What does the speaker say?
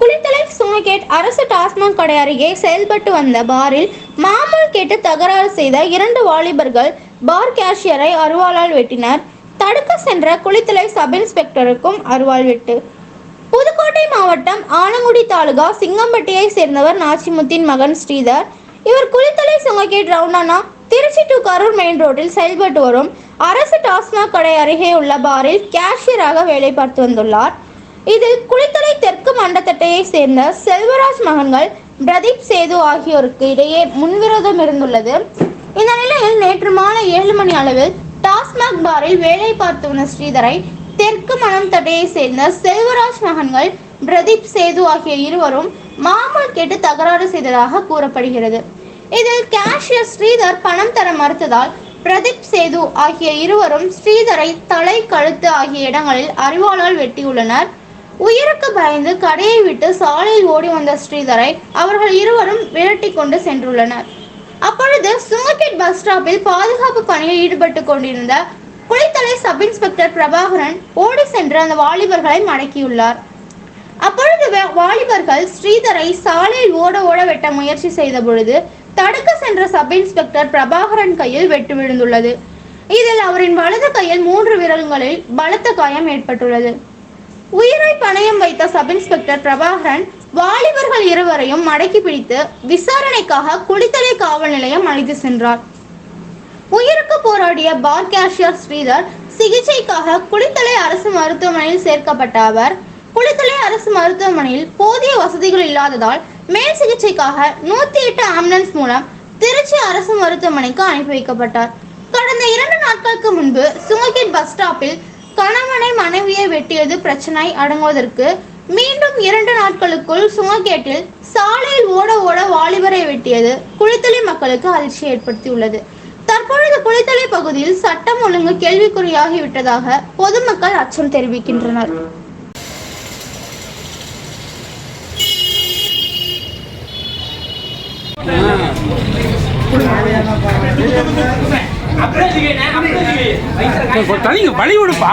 குளித்தலை சுங்ககேட் அரசு டாஸ்மாக் கடை அருகே செயல்பட்டு வந்த பாரில் மாமூல் கேட்டு தகராறு செய்த இரண்டு வாலிபர்கள் பார் கேஷியரை அருவாளால் வெட்டினர். தடுக்க சென்ற குளித்தலை சப் இன்ஸ்பெக்டருக்கும் அருவாள் வெட்டு. புதுக்கோட்டை மாவட்டம் ஆலங்குடி தாலுகா சிங்கம்பட்டியை சேர்ந்தவர் நாச்சிமுத்தின் மகன் ஸ்ரீதர். இவர் குளித்தலை சுங்ககேட் ரவுண்டானா திருச்சி டு கரூர் மெயின் ரோட்டில் செயல்பட்டு வரும் அரசு டாஸ்மாக் கடை அருகே உள்ள பாரில் கேஷியராக வேலை பார்த்து வந்துள்ளார். இதில் குளித்தலை தெற்கு மண்டத்தட்டையை சேர்ந்த செல்வராஜ் மகன்கள் பிரதீப் சேது ஆகியோருக்கு இடையே முன்விரோதம் இருந்துள்ளது. இந்த நிலையில் நேற்று மாலை ஏழு மணி அளவில் டாஸ்மாக் பாரில் வேலை பார்த்து வந்த ஸ்ரீதரை தெற்கு மனம் தட்டையை சேர்ந்த செல்வராஜ் மகன்கள் பிரதீப் சேது ஆகிய இருவரும் மாமூல் கேட்டு தகராறு செய்ததாக கூறப்படுகிறது. இதில் கேஷியர் ஸ்ரீதர் பணம் தர மறுத்ததால் பிரதீப் சேது ஆகிய இருவரும் ஸ்ரீதரை தலை கழுத்து ஆகிய இடங்களில் அறிவாளால் வெட்டியுள்ளனர். உயிருக்கு பயந்து கடையை விட்டு சாலையில் ஓடி வந்த ஸ்ரீதரை அவர்கள் இருவரும் விரட்டி கொண்டு சென்றுள்ளனர். அப்பொழுது சுங்ககேட் பஸ் ஸ்டாப்பில் பாதுகாப்பு பணியில் ஈடுபட்டு கொண்டிருந்த குளித்தலை சப் இன்ஸ்பெக்டர் பிரபாகரன் ஓடி சென்று அந்த வாலிபர்களை மடக்கியுள்ளார். அப்பொழுது வாலிபர்கள் ஸ்ரீதரை சாலையில் ஓட ஓட வெட்ட முயற்சி செய்த பொழுது தடுக்க சென்ற சப் இன்ஸ்பெக்டர் பிரபாகரன் கையில் வெட்டு விழுந்துள்ளது. இதில் அவரின் வலது கையில் மூன்று விரல்களில் பலத்த காயம் ஏற்பட்டுள்ளது. உயிரை பணயம் வைத்த சப் இன்ஸ்பெக்டர் பிரபாகரன் வாலிபர்கள் இருவரையும் மடக்கி பிடித்து விசாரணைக்காக குளித்தலை காவல் நிலையம் அழைத்து சென்றார். உயிருக்கு போராடிய பார் கேஷியர் ஸ்ரீதர் சிகிச்சைக்காக குளித்தலை அரசு மருத்துவமனையில் சேர்க்கப்பட்ட அவர் குளித்தலை அரசு மருத்துவமனையில் போதிய வசதிகள் இல்லாததால் மேல் சிகிச்சைக்காக நூத்தி எட்டு ஆம்புலன்ஸ் மூலம் திருச்சி அரசு மருத்துவமனைக்கு அனுப்பி வைக்கப்பட்டார். கடந்த இரண்டு நாட்களுக்கு முன்பு சுங்ககேட் பஸ் ஸ்டாப்பில் கணவனை மனைவியை வெட்டியது பிரச்சனை அடங்குவதற்கு மீண்டும் இரண்டு நாட்களுக்குள் சுங்ககேட்டில் சாலையில் ஓட ஓட வாலிபரை வெட்டியது குளித்தலை மக்களுக்கு அதிர்ச்சி ஏற்படுத்தியுள்ளது. தற்பொழுது குளித்தலை பகுதியில் சட்டம் ஒழுங்கு கேள்விக்குறியாகி விட்டதாக பொதுமக்கள் அச்சம் தெரிவிக்கின்றனர். தனிங்க வழி விடுப்பா